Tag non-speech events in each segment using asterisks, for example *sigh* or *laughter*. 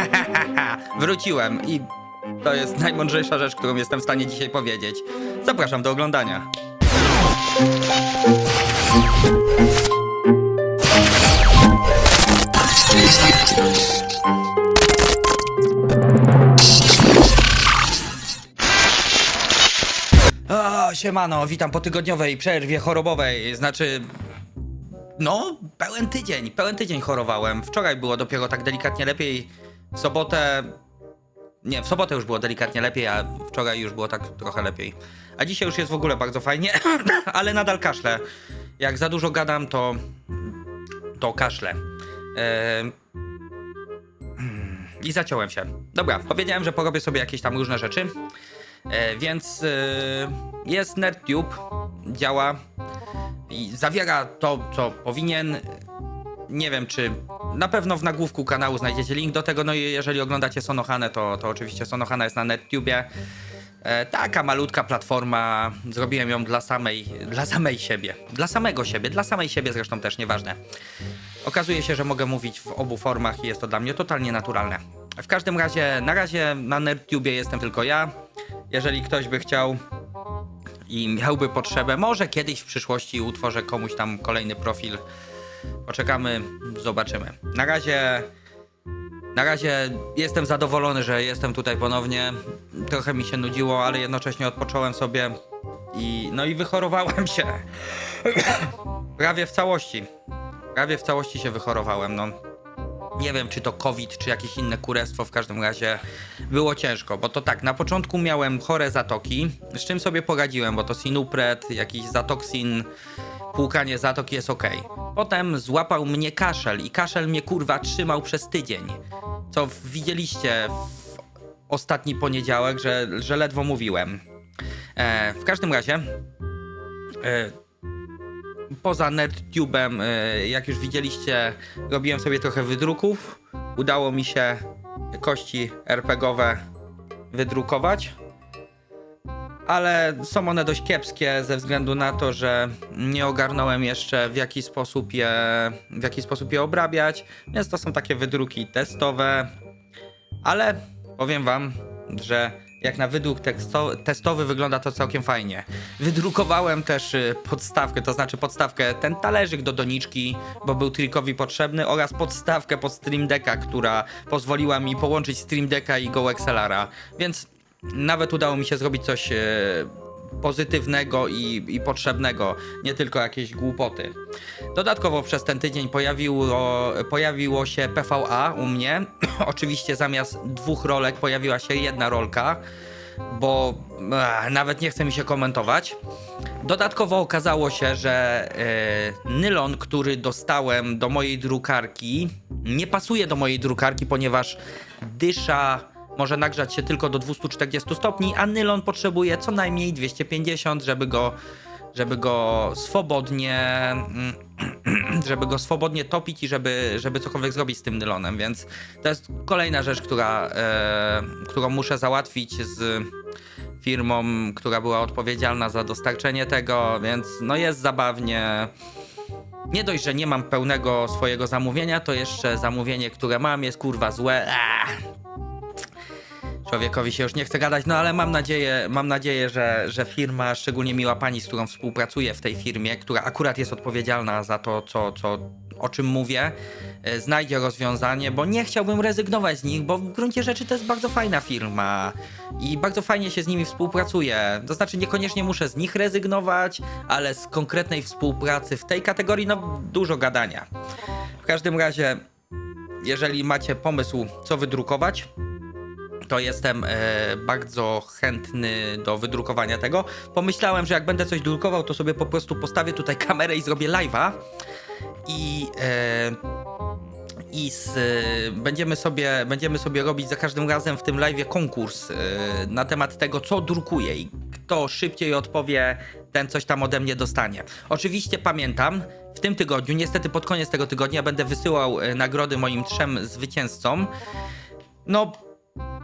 *laughs* Wróciłem i to jest najmądrzejsza rzecz, którą jestem w stanie dzisiaj powiedzieć. Zapraszam do oglądania. O, siemano, witam po tygodniowej przerwie chorobowej, znaczy... No, pełen tydzień, pełen tydzień chorowałem. Wczoraj było dopiero tak delikatnie lepiej, w sobotę... Nie, w sobotę już było delikatnie lepiej, a wczoraj już było tak trochę lepiej. A dzisiaj już jest w ogóle bardzo fajnie, *clears throat* ale nadal kaszlę. Jak za dużo gadam, to... to kaszlę. Ehm, I zaciąłem się. Dobra, powiedziałem, że porobię sobie jakieś tam różne rzeczy. E, więc e, jest NerdTube, działa i zawiera to, co powinien. Nie wiem, czy na pewno w nagłówku kanału znajdziecie link do tego. No i jeżeli oglądacie Sonohane, to, to oczywiście Sonohana jest na NerdTubie. E, taka malutka platforma, zrobiłem ją dla samej, dla samej siebie, dla samego siebie, dla samej siebie zresztą też nieważne. Okazuje się, że mogę mówić w obu formach i jest to dla mnie totalnie naturalne. W każdym razie, na razie na NerdTubie jestem tylko ja. Jeżeli ktoś by chciał i miałby potrzebę, może kiedyś w przyszłości utworzę komuś tam kolejny profil. Poczekamy, zobaczymy. Na razie. Na razie jestem zadowolony, że jestem tutaj ponownie. Trochę mi się nudziło, ale jednocześnie odpocząłem sobie i no i wychorowałem się. *coughs* Prawie w całości. Prawie w całości się wychorowałem, no. Nie wiem, czy to COVID, czy jakieś inne kurestwo, w każdym razie było ciężko, bo to tak, na początku miałem chore zatoki, z czym sobie poradziłem, bo to sinupret, jakiś zatoksin, płukanie zatoki jest ok. Potem złapał mnie kaszel i kaszel mnie kurwa trzymał przez tydzień, co widzieliście w ostatni poniedziałek, że, że ledwo mówiłem. E, w każdym razie, e, poza NerdTubem, y, jak już widzieliście, robiłem sobie trochę wydruków. Udało mi się kości RPGowe wydrukować. Ale są one dość kiepskie ze względu na to, że nie ogarnąłem jeszcze w jaki sposób je, w jaki sposób je obrabiać, więc to są takie wydruki testowe. Ale powiem wam, że jak na wydruk testowy wygląda to całkiem fajnie. Wydrukowałem też y, podstawkę, to znaczy podstawkę, ten talerzyk do doniczki, bo był trikowi potrzebny, oraz podstawkę pod Stream Decka, która pozwoliła mi połączyć Stream Decka i GoXLR-a. Więc nawet udało mi się zrobić coś y, pozytywnego i, i potrzebnego, nie tylko jakieś głupoty. Dodatkowo przez ten tydzień pojawiło, pojawiło się PVA u mnie. *clears throat* Oczywiście zamiast dwóch rolek pojawiła się jedna rolka, bo ech, nawet nie chce mi się komentować. Dodatkowo okazało się, że e, nylon, który dostałem do mojej drukarki, nie pasuje do mojej drukarki, ponieważ dysza może nagrzać się tylko do 240 stopni, a nylon potrzebuje co najmniej 250, żeby go, żeby go swobodnie, mm, *clears throat* żeby go swobodnie topić i żeby, żeby cokolwiek zrobić z tym nylonem, więc to jest kolejna rzecz, która, e, którą muszę załatwić z firmą, która była odpowiedzialna za dostarczenie tego, więc no jest zabawnie. Nie dość, że nie mam pełnego swojego zamówienia, to jeszcze zamówienie, które mam jest kurwa złe. Człowiekowi się już nie chce gadać, no ale mam nadzieję, mam nadzieję, że, że firma, szczególnie miła pani, z którą współpracuję w tej firmie, która akurat jest odpowiedzialna za to, co, co, o czym mówię, e, znajdzie rozwiązanie, bo nie chciałbym rezygnować z nich, bo w gruncie rzeczy to jest bardzo fajna firma i bardzo fajnie się z nimi współpracuje. To znaczy niekoniecznie muszę z nich rezygnować, ale z konkretnej współpracy w tej kategorii, no dużo gadania. W każdym razie, jeżeli macie pomysł, co wydrukować, to jestem e, bardzo chętny do wydrukowania tego. Pomyślałem, że jak będę coś drukował, to sobie po prostu postawię tutaj kamerę i zrobię live'a i e, i z, będziemy, sobie, będziemy sobie robić za każdym razem w tym live'ie konkurs e, na temat tego, co drukuję i kto szybciej odpowie, ten coś tam ode mnie dostanie. Oczywiście pamiętam, w tym tygodniu, niestety pod koniec tego tygodnia będę wysyłał e, nagrody moim trzem zwycięzcom. No,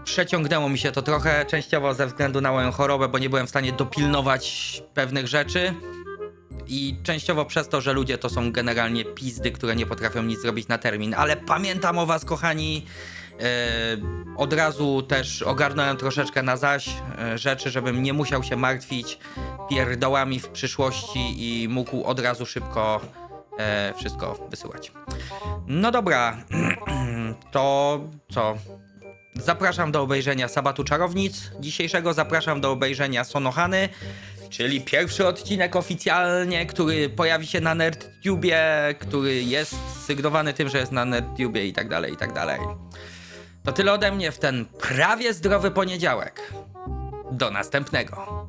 przeciągnęło mi się to trochę, częściowo ze względu na moją chorobę, bo nie byłem w stanie dopilnować pewnych rzeczy. I częściowo przez to, że ludzie to są generalnie pizdy, które nie potrafią nic zrobić na termin. Ale pamiętam o was, kochani. od razu też ogarnąłem troszeczkę na zaś e, rzeczy, żebym nie musiał się martwić pierdołami w przyszłości i mógł od razu szybko e, wszystko wysyłać. No dobra, *clears throat* to co? Zapraszam do obejrzenia Sabatu Czarownic dzisiejszego, zapraszam do obejrzenia Sonohany, czyli pierwszy odcinek oficjalnie, który pojawi się na NerdTubie, który jest sygnowany tym, że jest na NerdTubie i tak dalej, i tak dalej. To tyle ode mnie w ten prawie zdrowy poniedziałek. Do następnego.